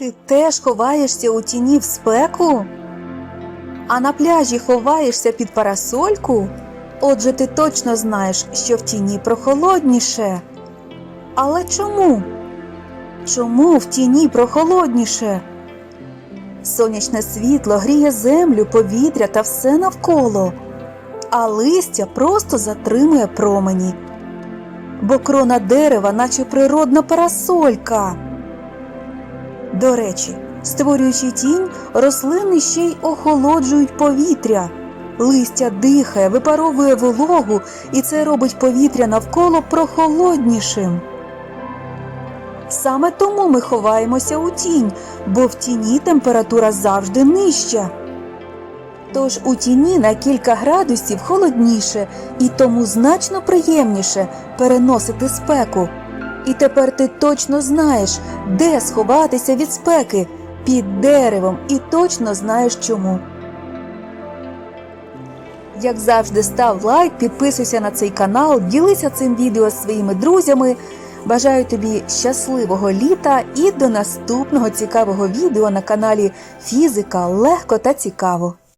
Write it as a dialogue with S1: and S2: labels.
S1: Ти теж ховаєшся у тіні в спеку? А на пляжі ховаєшся під парасольку? Отже, ти точно знаєш, що в тіні прохолодніше. Але чому? Чому в тіні прохолодніше? Сонячне світло гріє землю, повітря та все навколо, а листя просто затримує промені. Бо крона дерева, наче природна парасолька. До речі, створюючи тінь, рослини ще й охолоджують повітря. Листя дихає, випаровує вологу, і це робить повітря навколо прохолоднішим. Саме тому ми ховаємося у тінь, бо в тіні температура завжди нижча. Тож у тіні на кілька градусів холодніше і тому значно приємніше переносити спеку. І тепер ти точно знаєш, де сховатися від спеки під деревом, і точно знаєш чому. Як завжди, став лайк, підписуйся на цей канал, ділися цим відео з своїми друзями. Бажаю тобі щасливого літа і до наступного цікавого відео на каналі Фізика легко та цікаво.